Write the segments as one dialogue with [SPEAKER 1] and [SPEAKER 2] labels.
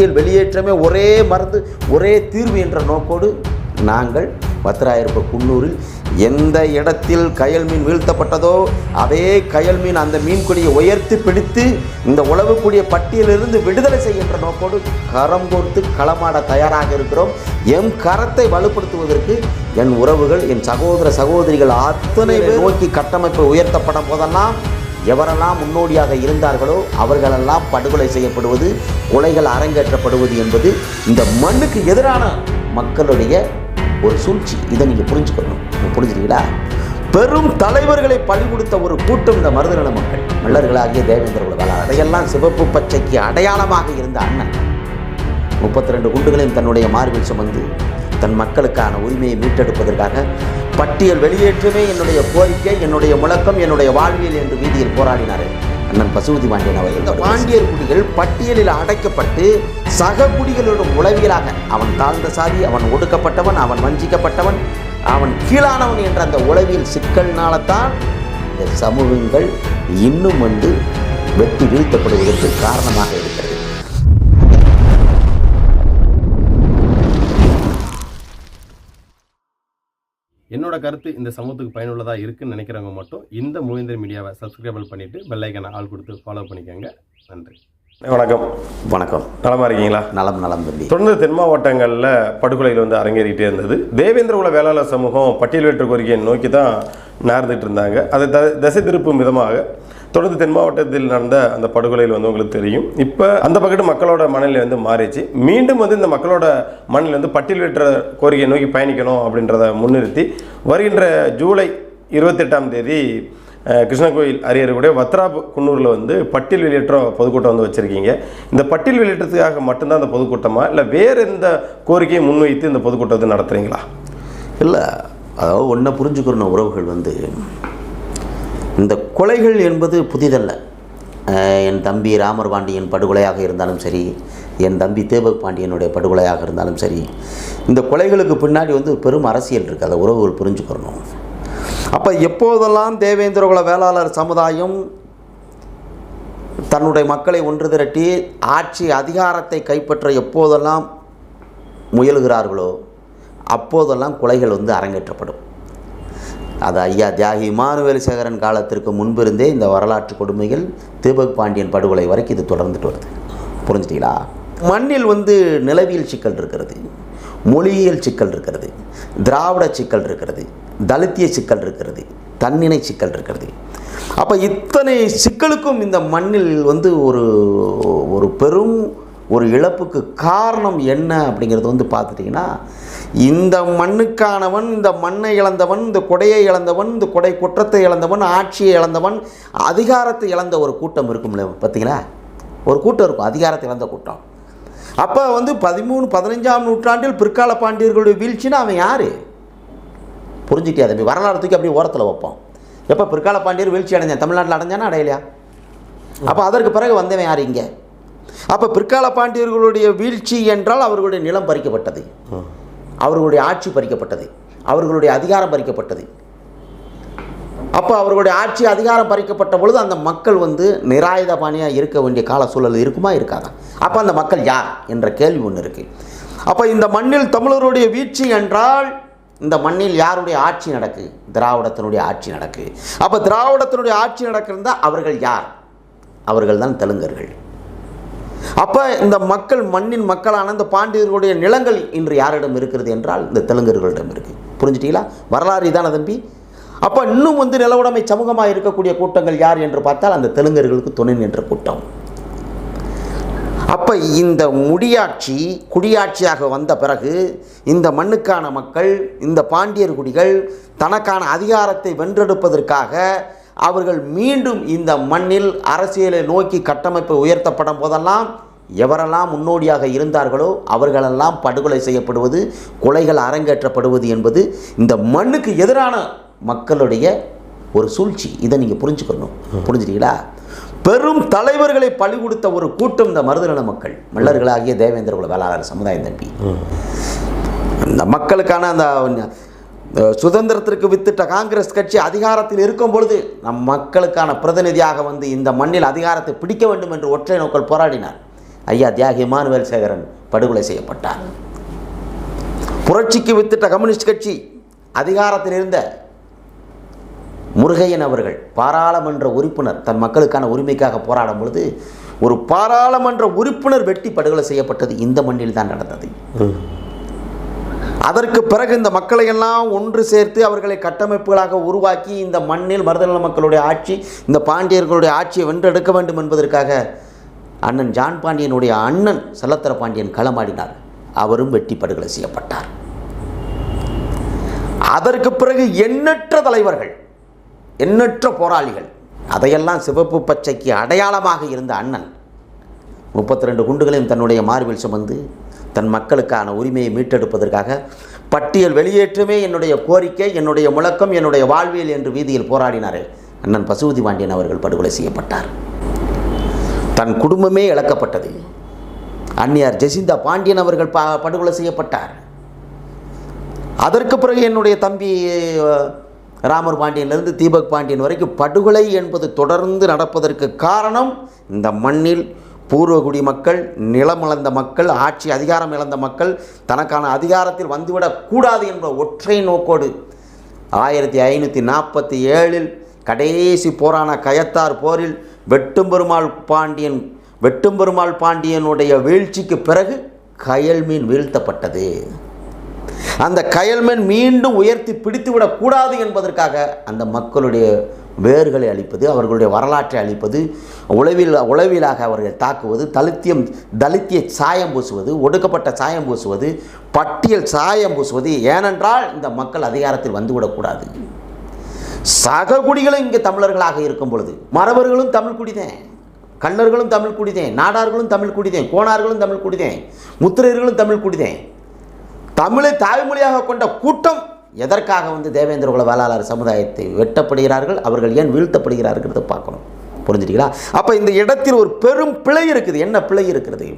[SPEAKER 1] பட்டியல் வெளியேற்றமே ஒரே மருந்து ஒரே தீர்வு என்ற நோக்கோடு நாங்கள் பத்திராயிருப்பு குன்னூரில் எந்த இடத்தில் கயல் மீன் வீழ்த்தப்பட்டதோ அதே கயல் மீன் அந்த மீன் கொடியை உயர்த்தி பிடித்து இந்த உழவுக்கூடிய பட்டியலிருந்து விடுதலை செய்கின்ற நோக்கோடு கரம் கோர்த்து களமாட தயாராக இருக்கிறோம். எம் கரத்தை வலுப்படுத்துவதற்கு என் உறவுகள் என் சகோதர சகோதரிகள் அத்தனை நோக்கி கட்டமைப்பு உயர்த்தப்படும் போதெல்லாம் எவரெல்லாம் முன்னோடியாக இருந்தார்களோ அவர்களெல்லாம் படுகொலை செய்யப்படுவது கொலைகள் அரங்கேற்றப்படுவது என்பது இந்த மண்ணுக்கு எதிரான மக்களுடைய ஒரு சூழ்ச்சி. இதை நீங்கள் புரிஞ்சுக்கணும். புரிஞ்சுறீங்களா பெரும் தலைவர்களை பழி கொடுத்த ஒரு கூட்டம் இந்த மருதநல மக்கள். மல்லர்களாகிய தேவேந்திர குல அதையெல்லாம் சிவப்பு பச்சைக்கு அடையாளமாக இருந்த அண்ணன். முப்பத்தி ரெண்டு குண்டுகளையும் தன்னுடைய மார்பில் சுமந்து தன் மக்களுக்கான உரிமையை மீட்டெடுப்பதற்காக பட்டியல் வெளியேற்றமே என்னுடைய கோரிக்கை என்னுடைய முழக்கம் என்னுடைய வாழ்வியல் என்று வீதியில் போராடினார். அண்ணன் பசுமதி பாண்டியன் அவர்கள். இந்த பாண்டியர் குடிகள் பட்டியலில் அடைக்கப்பட்டு சக குடிகளோட உளவியலாக அவன் தாழ்ந்த சாதி அவன் ஒடுக்கப்பட்டவன் அவன் வஞ்சிக்கப்பட்டவன் அவன் கீழானவன் என்ற அந்த உளவியல் சிக்கல்னால்தான் இந்த சமூகங்கள் இன்னும் வந்து வெட்டி வீழ்த்தப்படுவதற்கு காரணமாக இருக்கிறது.
[SPEAKER 2] என்னோட கருத்து இந்த சமூகத்துக்கு பயனுள்ளதாக இருக்குன்னு நினைக்கிறவங்க மட்டும் இந்த மூவேந்தர் மீடியாவை சப்ஸ்கிரைபிள் பண்ணிவிட்டு பெல்லைக்கனை ஆள் கொடுத்து ஃபாலோ பண்ணிக்கோங்க. நன்றி.
[SPEAKER 3] வணக்கம்.
[SPEAKER 1] வணக்கம்.
[SPEAKER 3] நலமா இருக்கீங்களா?
[SPEAKER 1] நலம் நலம் தம்பி.
[SPEAKER 3] தொடர்ந்து தென் மாவட்டங்களில் படுகொலைகள் வந்து அரங்கேறிக்கிட்டே இருந்தது. தேவேந்திர குல வேளாளர் சமூகம் பட்டியல் வெற்று கோரிக்கையை நோக்கி தான் நேர்ந்துட்டு இருந்தாங்க. அதை த திசை திருப்பும் விதமாக தொடர்ந்து தென் மாவட்டத்தில் நடந்த அந்த படுகொலையில் வந்து உங்களுக்கு தெரியும். இப்போ அந்த பக்கத்து மக்களோட மனநிலை வந்து மாறிச்சு மீண்டும் வந்து இந்த மக்களோட மனநிலை வந்து பட்டியல் வெற்ற கோரிக்கையை நோக்கி பயணிக்கணும் அப்படின்றத முன்னிறுத்தி வருகின்ற ஜூலை இருபத்தெட்டாம் தேதி கிருஷ்ணகோயில் அரியருடைய வத்ராப் குன்னூரில் வந்து பட்டியல் வெளியேற்றம் பொதுக்கூட்டம் வந்து வச்சுருக்கீங்க. இந்த பட்டியல் வெளியேற்றத்துக்காக மட்டும்தான் அந்த பொதுக்கூட்டமாக இல்லை வேறு எந்த கோரிக்கையை முன்வைத்து இந்த பொதுக்கூட்டத்தை நடத்துகிறீங்களா
[SPEAKER 1] இல்லை அதாவது ஒன்றை புரிஞ்சுக்கிறணும் உறவுகள் வந்து. இந்த கொலைகள் என்பது புதிதல்ல. என் தம்பி ராமர் பாண்டியன் படுகொலையாக இருந்தாலும் சரி என் தம்பி தேவக் பாண்டியனுடைய படுகொலையாக இருந்தாலும் சரி இந்த கொலைகளுக்கு பின்னாடி வந்து பெரும் அரசியல் இருக்குது அதை உறவுகள் புரிஞ்சுக்கிறணும் அப்போ எப்போதெல்லாம் தேவேந்திரகுல வேளாளர் சமுதாயம் தன்னுடைய மக்களை ஒன்று திரட்டி ஆட்சி அதிகாரத்தை கைப்பற்ற எப்போதெல்லாம் முயலுகிறார்களோ அப்போதெல்லாம் கொலைகள் வந்து அரங்கேற்றப்படும். அது ஐயா தியாகி இமானுவேல் சேகரன் காலத்திற்கு முன்பிருந்தே இந்த வரலாற்று கொடுமைகள் தீபக் பாண்டியன் படுகொலை வரைக்கும் இது தொடர்ந்துட்டு வருது. புரிஞ்சுட்டீங்களா? மண்ணில் வந்து நிலவியல் சிக்கல் இருக்கிறது மொழியியல் சிக்கல் இருக்கிறது திராவிட சிக்கல் இருக்கிறது தலித்திய சிக்கல் இருக்கிறது தன்னினை சிக்கல் இருக்கிறது. அப்போ இத்தனை சிக்கலுக்கும் இந்த மண்ணில் வந்து ஒரு ஒரு பெரும் ஒரு இழப்புக்கு காரணம் என்ன அப்படிங்கிறது வந்து பார்த்துட்டிங்கன்னா இந்த மண்ணுக்கானவன் இந்த மண்ணை இழந்தவன் இந்த கொடையை இழந்தவன் இந்த கொடை குற்றத்தை இழந்தவன் ஆட்சியை இழந்தவன் அதிகாரத்தை இழந்த ஒரு கூட்டம் இருக்கும்ல பார்த்தீங்களா? ஒரு கூட்டம் இருக்கும் அதிகாரத்தை இழந்த கூட்டம். அப்போ வந்து பதிமூணு பதினஞ்சாம் நூற்றாண்டில் பிற்கால பாண்டியர்களுடைய வீழ்ச்சின்னா அவன் யார்? புரிஞ்சுக்கிட்டியா தம்பி? வரலாறு தூக்கி அப்படியே ஓரத்தில் வைப்போம். எப்போ பிற்கால பாண்டியர் வீழ்ச்சி அடைஞ்சான்? தமிழ்நாட்டில் அடைஞ்சானா அடையலையா? அப்போ அதற்கு பிறகு வந்தவன் யார் இங்கே? அப்போ பிற்கால பாண்டியர்களுடைய வீழ்ச்சி என்றால் அவர்களுடைய நிலம் பறிக்கப்பட்டது. அவர்களுடைய ஆட்சி பறிக்கப்பட்டது. அவர்களுடைய அதிகாரம் பறிக்கப்பட்டது. அப்போ அவர்களுடைய ஆட்சி அதிகாரம் பறிக்கப்பட்ட பொழுது அந்த மக்கள் வந்து நிராயுதபாணியாக இருக்க வேண்டிய கால சூழல் இருக்குமா இருக்காதா? அப்போ அந்த மக்கள் யார் என்ற கேள்வி ஒன்று இருக்குது அப்போ இந்த மண்ணில் தமிழருடைய வீழ்ச்சி என்றால் இந்த மண்ணில் யாருடைய ஆட்சி நடக்கு? திராவிடத்தினுடைய ஆட்சி நடக்கு. அப்போ திராவிடத்தினுடைய ஆட்சி நடக்கிறதா அவர்கள் யார்? அவர்கள் தான் தெலுங்கர்கள். அப்போ இந்த மக்கள் மண்ணின் மக்களான இந்த பாண்டியர்களுடைய நிலங்கள் இன்று யாரிடம் இருக்கிறது என்றால் இந்த தெலுங்கர்களிடம் இருக்குது புரிஞ்சுட்டீங்களா? வரலாறு இதான தம்பி. அப்போ இன்னும் வந்து நிலவுடைமை சமூகமாக இருக்கக்கூடிய கூட்டங்கள் யார் என்று பார்த்தால் அந்த தெலுங்கர்களுக்கு துணை நின்ற கூட்டம். அப்போ இந்த முடியாட்சி குடியாட்சியாக வந்த பிறகு இந்த மண்ணுக்கான மக்கள் இந்த பாண்டியர் குடிகள் தனக்கான அதிகாரத்தை வென்றெடுப்பதற்காக அவர்கள் மீண்டும் இந்த மண்ணில் அரசியலை நோக்கி கட்டமைப்பு உயர்த்தப்படும் போதெல்லாம் எவரெல்லாம் முன்னோடியாக இருந்தார்களோ அவர்களெல்லாம் படுகொலை செய்யப்படுவது கொலைகள் அரங்கேற்றப்படுவது என்பது இந்த மண்ணுக்கு எதிரான மக்களுடைய ஒரு சூழ்ச்சி. இதை நீங்கள் புரிஞ்சுக்கணும். புரிஞ்சுட்டீங்களா? பெரும் தலைவர்களை பழி கொடுத்த ஒரு கூட்டம் இந்த மருதநல மக்கள் மல்லர்களாகிய தேவேந்திர குல வேளாளர் சமுதாயம் தம்பி. இந்த மக்களுக்கான அந்த சுதந்திரத்திற்கு வித்திட்ட காங்கிரஸ் கட்சி அதிகாரத்தில் இருக்கும் பொழுது நம் மக்களுக்கான பிரதிநிதியாக வந்து இந்த மண்ணில் அதிகாரத்தை பிடிக்க வேண்டும் என்று ஒற்றை நோக்கல் போராடினார். ஐயா தியாகி மானுவேல் சேகரன் படுகொலை செய்யப்பட்டார். புரட்சிக்கு வித்திட்ட கம்யூனிஸ்ட் கட்சி அதிகாரத்தில் இருந்த முருகையன் அவர்கள் பாராளுமன்ற உறுப்பினர் தன் மக்களுக்கான உரிமைக்காக போராடும் பொழுது ஒரு பாராளுமன்ற உறுப்பினர் வெட்டி படுகொலை செய்யப்பட்டது இந்த மண்ணில் தான் நடந்தது. அதற்கு பிறகு இந்த மக்களை எல்லாம் ஒன்று சேர்த்து அவர்களை கட்டமைப்புகளாக உருவாக்கி இந்த மண்ணில் மருதநல மக்களுடைய ஆட்சி இந்த பாண்டியர்களுடைய ஆட்சியை வென்றெடுக்க வேண்டும் என்பதற்காக அண்ணன் ஜான் பாண்டியனுடைய அண்ணன் சல்லத்தர பாண்டியன் களமாடினார். அவரும் வெட்டி படுகொலை செய்யப்பட்டார். அதற்கு பிறகு எண்ணற்ற தலைவர்கள் எண்ணற்ற போராளிகள் அதையெல்லாம் சிவப்பு பச்சைக்கு அடையாளமாக இருந்த அண்ணன் முப்பத்தி ரெண்டு குண்டுகளையும் தன்னுடைய மார்பில் சுமந்து தன் மக்களுக்கான உரிமையை மீட்டெடுப்பதற்காக பட்டியல் வெளியேற்றமே என்னுடைய கோரிக்கை என்னுடைய முழக்கம் என்னுடைய வாழ்வியல் என்று வீதியில் போராடினாரே. அண்ணன் பசுபதி பாண்டியன் அவர்கள் படுகொலை செய்யப்பட்டார். தன் குடும்பமே இழக்கப்பட்டது. அன்னியார் ஜெசிந்தா பாண்டியன் அவர்கள் படுகொலை செய்யப்பட்டார். அதற்கு பிறகு என்னுடைய தம்பி ராமர் பாண்டியன்லேருந்து தீபக் பாண்டியன் வரைக்கும் படுகொலை என்பது தொடர்ந்து நடப்பதற்கு காரணம் இந்த மண்ணில் பூர்வகுடி மக்கள் நிலமிழந்த மக்கள் ஆட்சி அதிகாரம் இழந்த மக்கள் தனக்கான அதிகாரத்தில் வந்துவிடக்கூடாது என்ற ஒற்றை நோக்கோடு ஆயிரத்தி ஐநூற்றி நாற்பத்தி ஏழில் கடைசி போரான கயத்தார் போரில் வெட்டும்பெருமாள் பாண்டியன் வெட்டும்பெருமாள் பாண்டியனுடைய வீழ்ச்சிக்கு பிறகு கயல்மீன் வீழ்த்தப்பட்டது. அந்த கயல்மீன் மீண்டும் உயர்த்தி பிடித்துவிடக்கூடாது என்பதற்காக அந்த மக்களுடைய வேர்களை அழிப்பது அவர்களுடைய வரலாற்றை அழிப்பது உளவில் உளவியலாக அவர்கள் தாக்குவது தலித்தியம் தலித்திய சாயம் பூசுவது ஒடுக்கப்பட்ட சாயம் பூசுவது பட்டியல் சாயம் பூசுவது ஏனென்றால் இந்த மக்கள் அதிகாரத்தில் வந்துவிடக்கூடாது சக குடிகளும் இங்கே தமிழர்களாக இருக்கும் பொழுது மறவர்களும் தமிழ் குடிதேன் கள்ளர்களும் தமிழ் குடிதேன் நாடார்களும் தமிழ் குடிதேன் கோணார்களும் தமிழ் குடிதேன் முத்திரையர்களும் தமிழ் குடிதேன் தமிழை தாய்மொழியாக கொண்ட கூட்டம் எதற்காக வந்து தேவேந்திர குல வேளாளர் சமுதாயத்தை வெட்டப்படுகிறார்கள்? அவர்கள் ஏன் வீழ்த்தப்படுகிறார்கிறத பார்க்கணும். புரிஞ்சுட்டீங்களா? அப்போ இந்த இடத்தில் ஒரு பெரும் பிழை இருக்குது. என்ன பிழை இருக்கிறது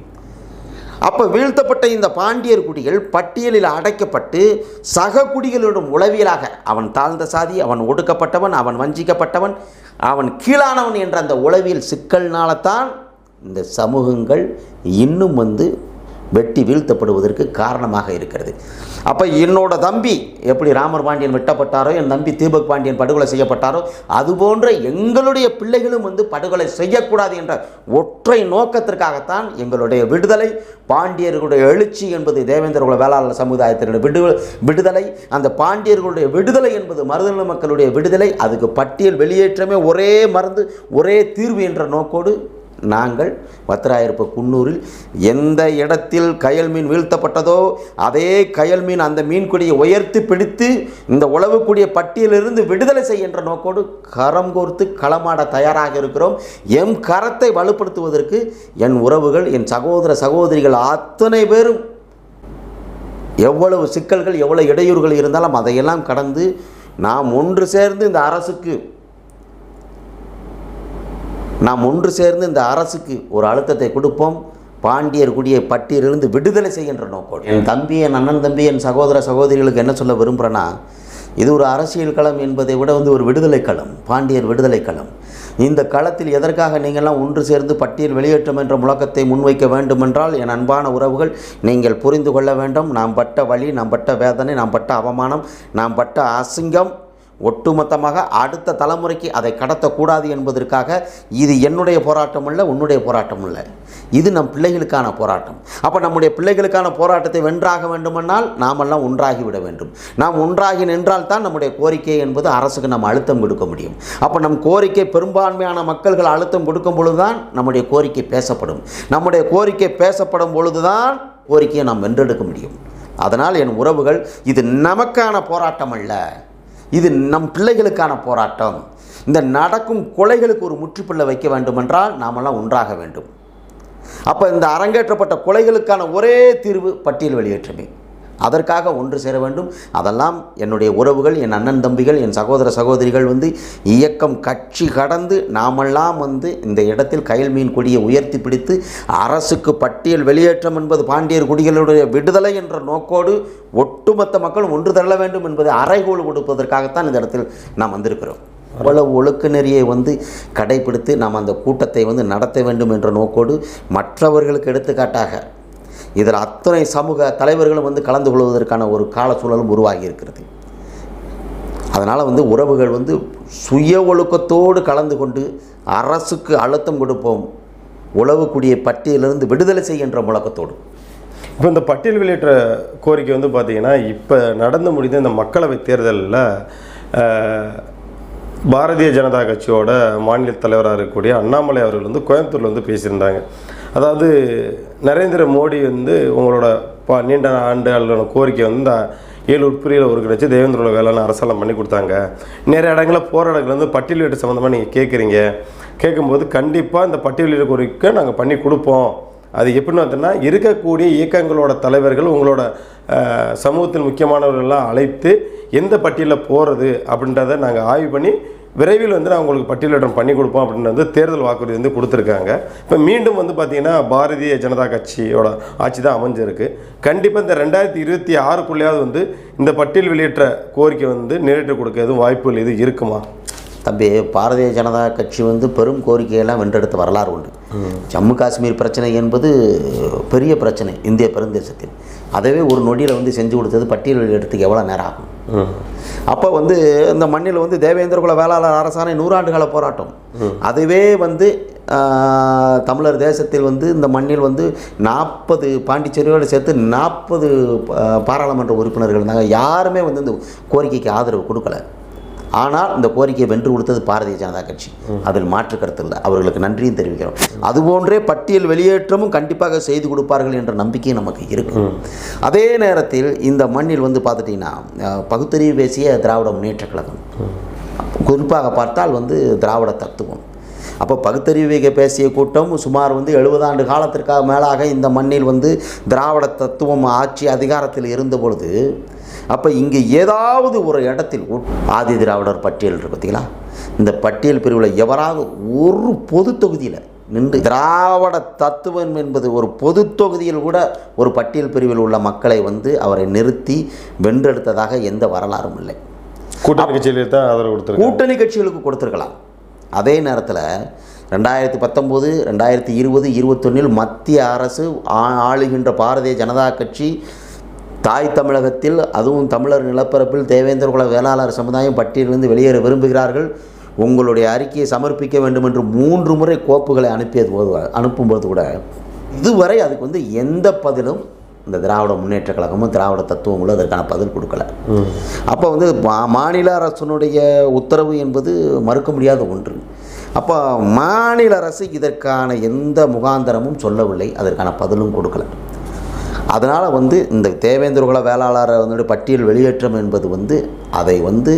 [SPEAKER 1] அப்போ வீழ்த்தப்பட்ட இந்த பாண்டியர் குடிகள் பட்டியலில் அடைக்கப்பட்டு சக குடிகளிடம் உளவியலாக அவன் தாழ்ந்த சாதி அவன் ஒடுக்கப்பட்டவன் அவன் வஞ்சிக்கப்பட்டவன் அவன் கீழானவன் என்ற அந்த உளவியல் சிக்கல்னால தான் இந்த சமூகங்கள் இன்னும் வந்து வெட்டி வீழ்த்தப்படுவதற்கு காரணமாக இருக்கிறது. அப்போ என்னோட தம்பி எப்படி ராமர் பாண்டியன் வெட்டப்பட்டாரோ என் தம்பி தீபக் பாண்டியன் படுகொலை செய்யப்பட்டாரோ அதுபோன்ற எங்களுடைய பிள்ளைகளும் வந்து படுகொலை செய்யக்கூடாது என்ற ஒற்றை நோக்கத்திற்காகத்தான் எங்களுடைய விடுதலை பாண்டியர்களுடைய எழுச்சி என்பது தேவேந்திரகுல வேளாளர் சமுதாயத்தினுடைய விடு விடுதலை அந்த பாண்டியர்களுடைய விடுதலை என்பது மருதநில மக்களுடைய விடுதலை அதுக்கு பட்டியல் வெளியேற்றமே ஒரே மருந்து ஒரே தீர்வு என்ற நோக்கோடு நாங்கள் வத்திராயிருப்பு குன்னூரில் எந்த இடத்தில் கயல் மீன் வீழ்த்தப்பட்டதோ அதே கயல் மீன் அந்த மீன்கொடியை உயர்த்தி பிடித்து இந்த உழவுக்கூடிய பட்டியலிருந்து விடுதலை செய்கின்ற நோக்கோடு கரம் கோர்த்து களமாட தயாராக இருக்கிறோம். எம் கரத்தை வலுப்படுத்துவதற்கு என் உறவுகள் என் சகோதர சகோதரிகள் அத்தனை பேரும் எவ்வளவு சிக்கல்கள் எவ்வளவு இடையூறுகள் இருந்தாலும் அதையெல்லாம் கடந்து நாம் ஒன்று சேர்ந்து இந்த அரசுக்கு நாம் ஒன்று சேர்ந்து இந்த அரசுக்கு ஒரு அழுத்தத்தை கொடுப்போம். பாண்டியர் குடியை பட்டியலிருந்து விடுதலை செய்கின்ற நோக்கோடு. என் தம்பி என் அண்ணன் தம்பி என் சகோதர சகோதரிகளுக்கு என்ன சொல்ல விரும்புகிறேன்னா இது ஒரு அரசியல் களம் என்பதை விட வந்து ஒரு விடுதலை களம் பாண்டியர் விடுதலை களம். இந்த களத்தில் எதற்காக நீங்கள்லாம் ஒன்று சேர்ந்து பட்டியல் வெளியேற்றம் என்ற முழக்கத்தை முன்வைக்க வேண்டுமென்றால் என் அன்பான உறவுகள் நீங்கள் புரிந்து கொள்ள வேண்டும். நாம் பட்ட வழி நாம் பட்ட வேதனை நாம் பட்ட அவமானம் நாம் பட்ட அசிங்கம் ஒட்டுமொத்தமாக அடுத்த தலைமுறைக்கு அதை கடத்தக்கூடாது என்பதற்காக இது என்னுடைய போராட்டம் இல்லை உன்னுடைய போராட்டம் அல்ல. இது நம் பிள்ளைகளுக்கான போராட்டம். அப்போ நம்முடைய பிள்ளைகளுக்கான போராட்டத்தை வென்றாக வேண்டுமென்றால் நாமெல்லாம் ஒன்றாகி விட வேண்டும். நாம் ஒன்றாகி நின்றால் தான் நம்முடைய கோரிக்கை என்பது அரசுக்கு நம்ம அழுத்தம் கொடுக்க முடியும். அப்போ நம் கோரிக்கை பெரும்பான்மையான மக்கள்கள் அழுத்தம் கொடுக்கும் பொழுது தான் நம்முடைய கோரிக்கை பேசப்படும். நம்முடைய கோரிக்கை பேசப்படும் பொழுதுதான் கோரிக்கையை நாம் வென்றெடுக்க முடியும். அதனால் என் உறவுகள் இது நமக்கான போராட்டம் அல்ல. இது நம் பிள்ளைகளுக்கான போராட்டம். இந்த நடக்கும் கொலைகளுக்கு ஒரு முற்றுப்புள்ளை வைக்க வேண்டுமென்றால் நாமெல்லாம் ஒன்றாக வேண்டும். அப்போ இந்த அரங்கேற்றப்பட்ட கொலைகளுக்கான ஒரே தீர்வு பட்டியல் வெளியேற்றமே. அதற்காக ஒன்று சேர வேண்டும். அதெல்லாம் என்னுடைய உறவுகள் என் அண்ணன் தம்பிகள் என் சகோதர சகோதரிகள் வந்து இயக்கம் கட்சி கடந்து நாமெல்லாம் வந்து இந்த இடத்தில் கயல் மீன் கொடியை உயர்த்தி பிடித்து அரசுக்கு பட்டியல் வெளியேற்றம் என்பது பாண்டியர் குடிகளுடைய விடுதலை என்ற நோக்கோடு ஒட்டுமொத்த மக்களும் ஒன்று தள்ள வேண்டும் என்பதை அறைகோல் கொடுப்பதற்காகத்தான் இந்த இடத்தில் நாம் வந்திருக்கிறோம். அவ்வளவு ஒழுக்க நெறியை வந்து கடைபிடித்து நாம் அந்த கூட்டத்தை வந்து நடத்த வேண்டும் என்ற நோக்கோடு மற்றவர்களுக்கு எடுத்துக்காட்டாக இதில் அத்தனை சமூக தலைவர்களும் வந்து கலந்து கொள்வதற்கான ஒரு கால சூழலும் உருவாகி இருக்கிறது அதனால் வந்து உறவுகள் வந்து சுய ஒழுக்கத்தோடு கலந்து கொண்டு அரசுக்கு அழுத்தம் கொடுப்போம். உழவுக்கூடிய பட்டியலிருந்து விடுதலை செய்கின்ற முழக்கத்தோடு.
[SPEAKER 3] இப்போ இந்த பட்டியல் வெளியேற்ற கோரிக்கை வந்து பார்த்திங்கன்னா இப்போ நடந்து முடிந்த இந்த மக்களவை தேர்தலில் பாரதிய ஜனதா கட்சியோட மாநில தலைவராக இருக்கக்கூடிய அண்ணாமலை அவர்கள் வந்து கோயம்புத்தூரில் வந்து பேசியிருந்தாங்க. அதாவது நரேந்திர மோடி வந்து உங்களோட ப நீண்ட ஆண்டுகளோட கோரிக்கை வந்து இந்த ஏழு ஒரு கிடச்சி தேவேந்திரோட வேளாண் அரசாங்கம் பண்ணி கொடுத்தாங்க. நிறைய இடங்களில் போராட்டங்கள் வந்து பட்டியல் வீட்டு சம்மந்தமாக நீங்கள் கேட்குறீங்க கேட்கும்போது கண்டிப்பாக இந்த பட்டியல் கோரிக்கை நாங்கள் பண்ணி கொடுப்போம். அது எப்படின்னு பார்த்தோன்னா இருக்கக்கூடிய இயக்கங்களோட தலைவர்கள் உங்களோட சமூகத்தின் சமூகத்தில் முக்கியமானவர்கள்லாம் அழைத்து எந்த பட்டியலில் போகிறது அப்படின்றத நாங்கள் ஆய்வு பண்ணி விரைவில் வந்து நான் உங்களுக்கு பட்டியலிடம் பண்ணி கொடுப்போம் அப்படின்னு வந்து தேர்தல் வாக்குறுதி வந்து கொடுத்துருக்காங்க. இப்போ மீண்டும் வந்து பார்த்தீங்கன்னா பாரதிய ஜனதா கட்சியோட ஆட்சி தான் அமைஞ்சிருக்கு. கண்டிப்பாக இந்த ரெண்டாயிரத்தி இருபத்தி ஆறுக்குள்ளேயாவது வந்து இந்த பட்டியல் வெளியேற்ற கோரிக்கை வந்து நேரிட்டு கொடுக்க எதுவும் வாய்ப்புகள் எதுவும் இருக்குமா?
[SPEAKER 1] தம்பி பாரதிய ஜனதா கட்சி வந்து பெரும் கோரிக்கையெல்லாம் வென்றெடுத்த வரலாறு உண்டு. ஜம்மு காஷ்மீர் பிரச்சனை என்பது பெரிய பிரச்சனை இந்திய பெருந்தேசத்தில். அதவே ஒரு நொடியில் வந்து செஞ்சு கொடுத்தது பட்டியல் வெளியிடத்துக்கு எவ்வளோ நேரம் ஆகும்? அப்போ வந்து இந்த மண்ணில் வந்து தேவேந்திர குல வேளாளர் அரசாணை நூறாண்டு கால போராட்டம் அதுவே வந்து தமிழர் தேசத்தில் வந்து இந்த மண்ணில் வந்து நாற்பது பாண்டிச்சேரியோடு சேர்த்து நாற்பது பாராளுமன்ற உறுப்பினர்கள் இருந்தாங்க. யாருமே வந்து இந்த கோரிக்கைக்கு ஆதரவு கொடுக்கல. ஆனால் இந்த கோரிக்கையை வென்று கொடுத்தது பாரதிய ஜனதா கட்சி. அதில் மாற்று கருத்து இல்லை. அவர்களுக்கு நன்றியும் தெரிவிக்கிறோம். அதுபோன்றே பட்டியல் வெளியேற்றமும் கண்டிப்பாக செய்து கொடுப்பார்கள் என்ற நம்பிக்கை நமக்கு இருக்கு. அதே நேரத்தில் இந்த மண்ணில் வந்து பார்த்துட்டிங்கன்னா பகுத்தறிவு பேசிய திராவிட முன்னேற்ற கழகம். குறிப்பாக பார்த்தால் வந்து திராவிட தத்துவம். அப்போ பகுத்தறிவிக பேசிய கூட்டம் சுமார் வந்து எழுபது ஆண்டு காலத்திற்காக மேலாக இந்த மண்ணில் வந்து திராவிட தத்துவம் ஆட்சி அதிகாரத்தில் இருந்த பொழுது அப்போ இங்கே ஏதாவது ஒரு இடத்தில் ஆதி திராவிடர் பட்டியல் இருக்கு பார்த்தீங்களா இந்த பட்டியல் பிரிவில் எவராவது ஒரு பொது தொகுதியில் நின்று திராவிட தத்துவம் என்பது ஒரு பொது தொகுதியில் கூட ஒரு பட்டியல் பிரிவில் உள்ள மக்களை வந்து அவரை நிறுத்தி வென்றெடுத்ததாக எந்த வரலாறும் இல்லை.
[SPEAKER 3] கூட்டணி கட்சியிலே தான் ஆதரவு கொடுத்துருக்காங்க.
[SPEAKER 1] கூட்டணி கட்சிகளுக்கு கொடுத்துருக்கலாம். அதே நேரத்தில் ரெண்டாயிரத்தி பத்தொம்போது ரெண்டாயிரத்தி இருபது இருபத்தொன்னில் மத்திய அரசு ஆளுகின்ற பாரதிய ஜனதா கட்சி தாய் தமிழகத்தில் அதுவும் தமிழர் நிலப்பரப்பில் தேவேந்திர குல வேளாளர் சமுதாயம் பட்டியலிருந்து வெளியேற விரும்புகிறார்கள். உங்களுடைய அறிக்கையை சமர்ப்பிக்க வேண்டும் என்று மூன்று முறை கோப்புகளை அனுப்பியது போது அனுப்பும்போது கூட இதுவரை அதுக்கு வந்து எந்த பதிலும் இந்த திராவிட முன்னேற்ற கழகமும் திராவிட தத்துவங்களும் அதற்கான பதில் கொடுக்கல. அப்போ வந்து மா- மாநில அரசினுடைய உத்தரவு என்பது மறுக்க முடியாத ஒன்று. அப்போ மாநில அரசு இதற்கான எந்த முகாந்தரமும் சொல்லவில்லை அதற்கான பதிலும் கொடுக்கல. அதனால் வந்து இந்த தேவேந்திர குல வேளாளரை வந்து பட்டியல் வெளியேற்றம் என்பது வந்து அதை வந்து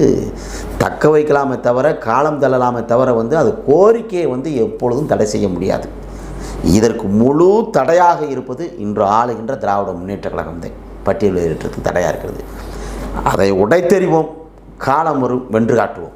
[SPEAKER 1] தக்க வைக்கலாமே தவிர காலம் தள்ளலாமே தவிர வந்து அது கோரிக்கையை வந்து எப்பொழுதும் தடை செய்ய முடியாது. இதற்கு முழு தடையாக இருப்பது இன்று ஆளுகின்ற திராவிட முன்னேற்ற கழகம் தான். பட்டியல் வெளியேற்றத்துக்கு தடையாக இருக்கிறது. அதை உடைத்தெறிவோம் காலம் வரும் வென்று காட்டுவோம்.